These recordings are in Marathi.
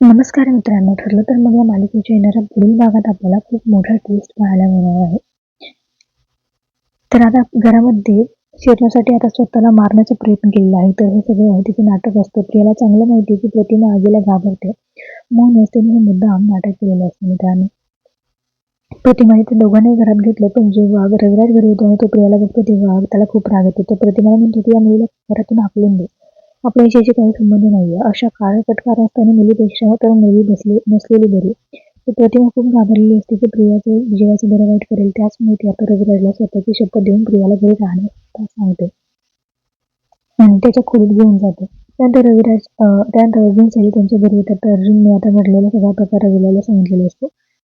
नमस्कार मित्रांनो ठरलं तर मग या मालिकेच्या येणाऱ्या पुढील भागात आपल्याला खूप मोठा ट्विस्ट पाहायला मिळणार आहे. तर आता घरामध्ये शिरण्यासाठी आता स्वतःला मारण्याचा प्रयत्न केलेला आहे. तर हे सगळं आहे तिथे नाटक असतं. प्रियाला चांगलं माहिती आहे की प्रतिमा आगीला घाबरते. म्हणूनच तिने हे मुद्दाम नाटक केलेलं असतं मित्रांनो. प्रतिमाने ते दोघांनाही घरात घेतलं पण जे वाघ रविराज घरी येतो आणि तो प्रियाला बघतो तेव्हा त्याला खूप राग येतो. तो प्रतिमाला म्हणतो की या मुलीला घरातून हाकलून दे. आपल्या काही संबंध नाहीये. अशा काळकट असताना मुलीपेक्षा तर मुली बसले नसलेली बरी. ती प्रतिमा खूप घाबरलेली असते की प्रियाचे जीवाचं बरं वाईट करेल. त्याचमुळे ती आता रविराजला स्वतःची शपथ देऊन प्रियाला घरी राहण्यास सांगते. आणि त्याच्या खोलीत घेऊन जाते. त्यानंतर रविराज त्यानंतर अर्जुन सहित त्यांच्या घरी येतात. तर अर्जुनने आता घडलेला सगळा प्रकार रविराजला सांगितलेला असतो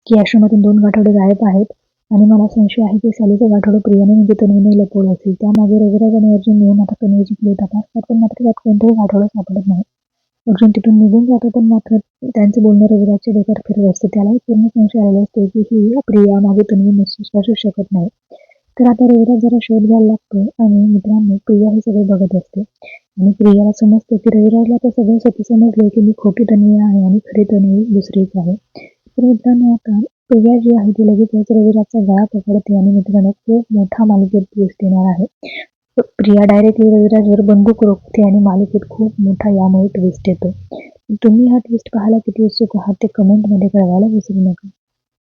की आश्रमातून दोन गाठवडे गायब आहेत. आणि मला संशय आहे की सालीचं गाठोडं प्रियाने म्हणजे तन्वीने लपवलं असेल त्यामागे रविराज आणि अर्जुन मिळून आता तन्वीची पुढे तपासतात पण मात्र त्यात कोणतंही गाठोडं सापडत नाही. अर्जुन तिथून निघून जातो पण मात्र त्यांचं बोलणं रविराजच्या डोक्यात फिरत असतं. त्यालाही पूर्ण संशय आलेला असतो की ही प्रिया मागे तन्वी नसू असू शकत नाही. तर आता रविराज जरा शोध घ्यायला लागतो आणि मित्रांनो प्रिया हे सगळं बघत असते. आणि प्रियाला समजतं की रविराजला तर सगळं स्वतः समजलं की मी खोटी तन्वी आहे आणि खरी तन्वी दुसरीच आहे. तर मित्रांनो आता प्रिया जी आहे ती लगेच रविराजचा गळा पकडते आणि मित्रांनो खूप मोठा मालिकेत ट्विस्ट देणार आहे. प्रिया डायरेक्टली रविराजवर बंदूक रोखते आणि मालिकेत खूप मोठा यामुळे ट्विस्ट येतो. तुम्ही हा ट्विस्ट पाहायला किती उत्सुक आहात ते कमेंटमध्ये कळवायला विसरू नका.